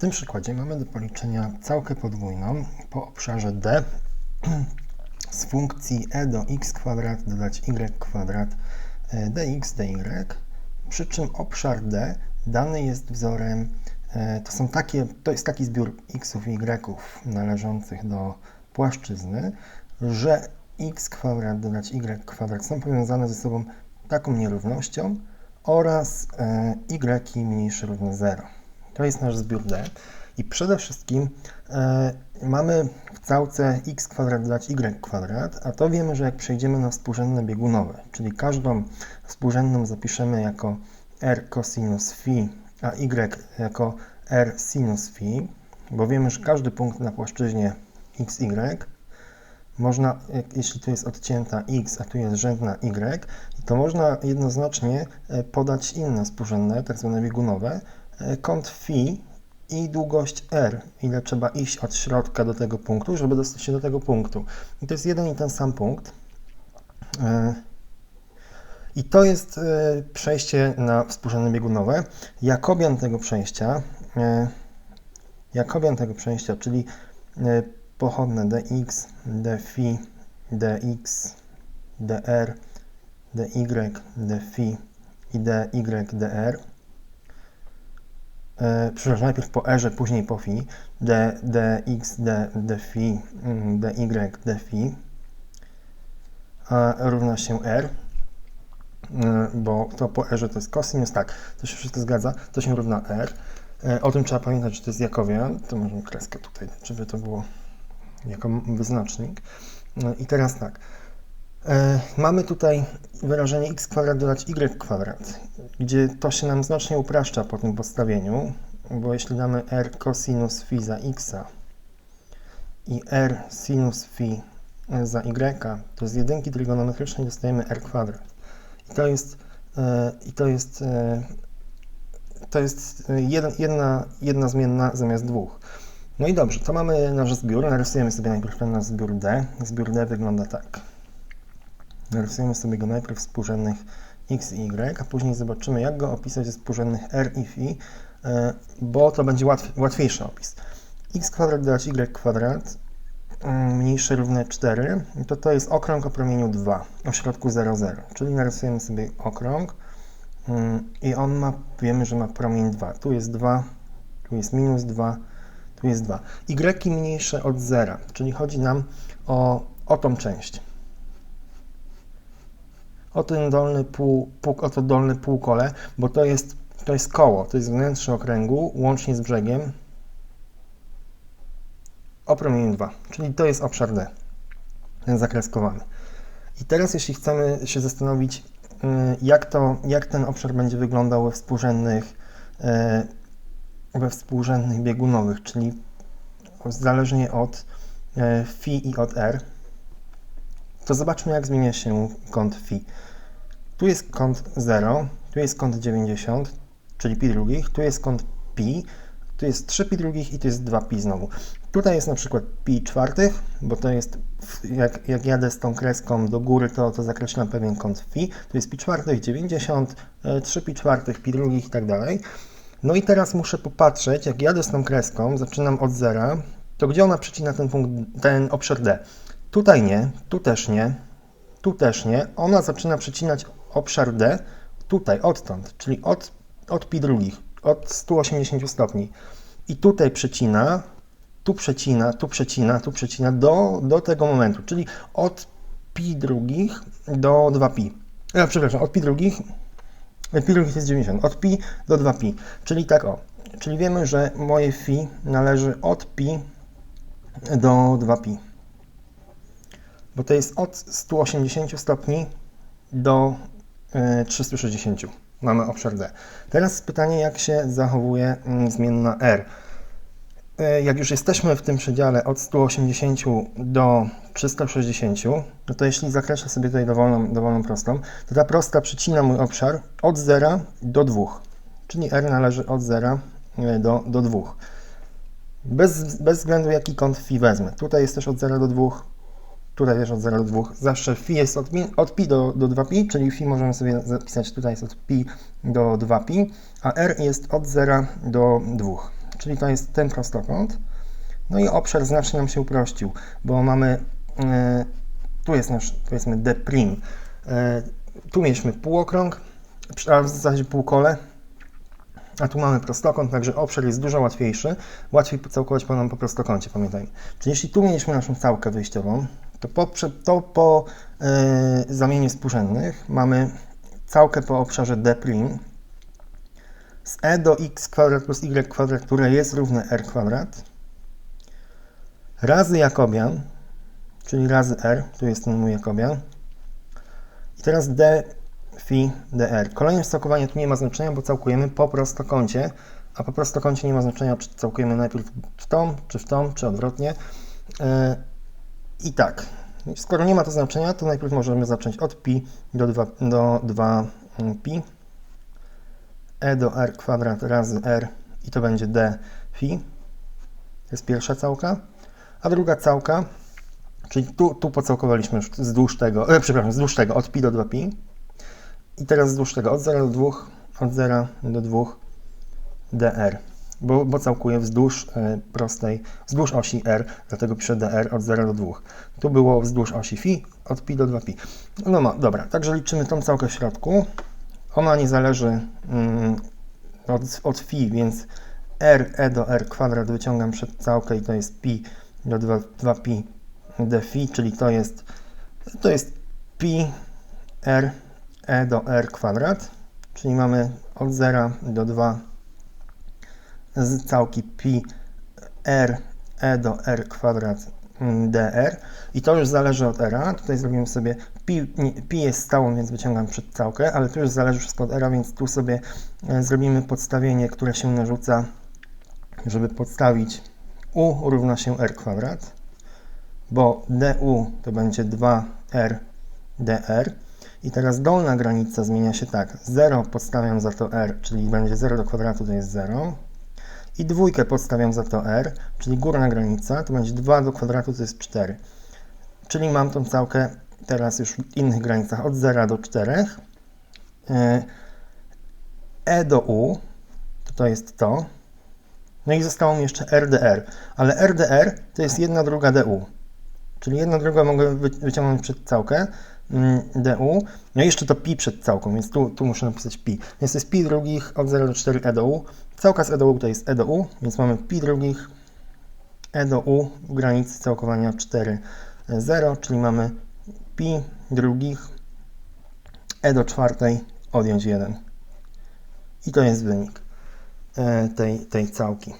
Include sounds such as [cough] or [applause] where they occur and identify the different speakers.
Speaker 1: tym przykładzie mamy do policzenia całkę podwójną po obszarze d [clears throat] z funkcji e do x kwadrat dodać y kwadrat e, dx dy, przy czym obszar d dany jest wzorem, e, to są takie, to jest taki zbiór xów i y'ów należących do płaszczyzny, że x kwadrat dodać y kwadrat są powiązane ze sobą taką nierównością oraz y mniejsze równe 0. To jest nasz zbiór D. I przede wszystkim e, mamy w całce x kwadrat dodać y kwadrat, a to wiemy, że jak przejdziemy na współrzędne biegunowe, czyli każdą współrzędną zapiszemy jako r cosinus phi, a y jako r sinus phi, bo wiemy, że każdy punkt na płaszczyźnie xy można, jeśli tu jest odcięta x, a tu jest rzędna y, to można jednoznacznie e, podać inne współrzędne, tak zwane biegunowe, kąt phi i długość r, ile trzeba iść od środka do tego punktu, żeby dostać się do tego punktu. I to jest jeden i ten sam punkt. E, I to jest przejście na współrzędne biegunowe. Jakobian tego przejścia, Jakobian tego przejścia, czyli pochodne dx, dφ, dx, dr, dy, dφ i dy, dr. E, przepraszam, najpierw po r, później po phi, d, dx, d, dφ, dy, dφ a równa się r, e, bo to po r to jest cosinus, tak, to się wszystko zgadza, to się równa r. E, o tym trzeba pamiętać, że to jest Jakowian, to możemy kreskę tutaj, żeby to było jako wyznacznik. No i teraz tak. E, mamy tutaj wyrażenie x kwadrat dodać y kwadrat, gdzie to się nam znacznie upraszcza po tym podstawieniu, bo jeśli damy r cosinus phi za x i r sinus phi za y, to z jedynki trygonometrycznej dostajemy r kwadrat. I to jest, e, i to jest, e, to jest jedna, jedna zmienna zamiast dwóch. No i dobrze, to mamy nasz zbiór. Narysujemy sobie najpierw ten nasz zbiór D. Zbiór D wygląda tak. Narysujemy sobie go najpierw współrzędnych x i y, a później zobaczymy, jak go opisać ze współrzędnych r i phi, e, bo to będzie łatw łatwiejszy opis. x kwadrat dodać y kwadrat mm, mniejsze równe 4, to to jest okrąg o promieniu 2, o środku 0, 0. Czyli narysujemy sobie okrąg mm, i on ma, wiemy, że ma promień 2. Tu jest 2, tu jest minus 2, tu jest 2. Y mniejsze od 0, czyli chodzi nam o, o tą część. O ten dolny pół, pół, o to dolne półkole, bo to jest, to jest koło, to jest wnętrze okręgu, łącznie z brzegiem, o promieniu 2, czyli to jest obszar D, ten zakreskowany. I teraz jeśli chcemy się zastanowić, y, jak, to, jak ten obszar będzie wyglądał we współrzędnych y, we współrzędnych biegunowych, czyli zależnie od e, phi i od r, to zobaczmy, jak zmienia się kąt phi. Tu jest kąt 0, tu jest kąt 90, czyli pi drugich, tu jest kąt pi, tu jest 3 pi drugich i tu jest 2 pi znowu. Tutaj jest na przykład pi czwartych, bo to jest, jak, jak jadę z tą kreską do góry, to, to zakreślam pewien kąt phi. Tu jest pi czwartych, 90, 3 e, pi czwartych, pi drugich i tak dalej. No i teraz muszę popatrzeć, jak jadę z tą kreską, zaczynam od zera, to gdzie ona przecina ten punkt, ten obszar D? Tutaj nie, tu też nie, tu też nie. Ona zaczyna przecinać obszar D tutaj, odtąd, czyli od, od pi drugich, od 180 stopni. I tutaj przecina, tu przecina, tu przecina, tu przecina do, do tego momentu, czyli od pi drugich do 2 pi. Ja, przepraszam, od pi drugich pi drugich jest 90, od pi do 2pi, czyli tak o. Czyli wiemy, że moje phi należy od pi do 2pi. Bo to jest od 180 stopni do 360. E, Mamy obszar D. Teraz pytanie, jak się zachowuje mm, zmienna R. E, jak już jesteśmy w tym przedziale od 180 do 360, no to jeśli zakreślę sobie tutaj dowolną, dowolną prostą, to ta prosta przycina mój obszar od 0 do 2, czyli r należy od 0 e, do, do 2. Bez, bez względu jaki kąt phi wezmę. Tutaj jest też od 0 do 2, tutaj też od 0 do 2. Zawsze phi jest od, od pi do, do 2pi, czyli phi możemy sobie zapisać tutaj jest od pi do 2pi, a r jest od 0 do 2. czyli to jest ten prostokąt. No i obszar znacznie nam się uprościł, bo mamy, e, tu jest nasz, powiedzmy, D'. E, tu mieliśmy półokrąg, a w zasadzie półkole, a tu mamy prostokąt, także obszar jest dużo łatwiejszy. Łatwiej całkować po nam po prostokącie, pamiętajmy. Czyli jeśli tu mieliśmy naszą całkę wyjściową, to po, to po e, zamianie współrzędnych mamy całkę po obszarze D' z e do x kwadrat plus y kwadrat, które jest równe r kwadrat, razy Jakobian, czyli razy r, tu jest ten mój Jakobian, i teraz d phi dr. Kolejne stokowanie tu nie ma znaczenia, bo całkujemy po prostokącie, a po prostokącie nie ma znaczenia, czy całkujemy najpierw w tą, czy w tą, czy odwrotnie. E, I tak, skoro nie ma to znaczenia, to najpierw możemy zacząć od pi do 2, do 2 mm, pi e do r kwadrat razy r i to będzie d phi. To jest pierwsza całka. A druga całka, czyli tu, tu pocałkowaliśmy już wzdłuż tego, e, przepraszam, wzdłuż tego od pi do 2pi. I teraz wzdłuż tego od 0 do 2, od 0 do 2 dr, bo, bo całkuję wzdłuż e, prostej, wzdłuż osi r, dlatego piszę dr od 0 do 2. Tu było wzdłuż osi phi od pi do 2pi. No, no dobra, także liczymy tą całkę w środku. Ona nie zależy mm, od, od phi, więc r e do r kwadrat wyciągam przed całkę i to jest pi do 2, 2pi d phi, czyli to jest, to jest pi r e do r kwadrat, czyli mamy od 0 do 2 z całki pi r e do r kwadrat dr i to już zależy od r. Tutaj zrobimy sobie pi, pi jest stałą, więc wyciągam przed całkę, ale tu już zależy wszystko od r, więc tu sobie e, zrobimy podstawienie, które się narzuca, żeby podstawić u równa się r kwadrat, bo du to będzie 2r dr i teraz dolna granica zmienia się tak. 0 podstawiam za to r, czyli będzie 0 do kwadratu to jest 0. I dwójkę podstawiam za to r, czyli górna granica to będzie 2 do kwadratu to jest 4. Czyli mam tą całkę teraz już w innych granicach od 0 do 4. E do u to, to jest to. No i zostało mi jeszcze RDR, ale RDR to jest jedna druga DU. Czyli jedna druga mogę wyciągnąć przed całkę. Mm, du. No i jeszcze to pi przed całką, więc tu, tu muszę napisać pi. Więc to jest pi drugich od 0 do 4 e do u. Całka z e do u to jest e do u, więc mamy pi drugich e do u w granicy całkowania 4, 0, czyli mamy pi drugich e do czwartej odjąć 1. I to jest wynik e, tej, tej całki.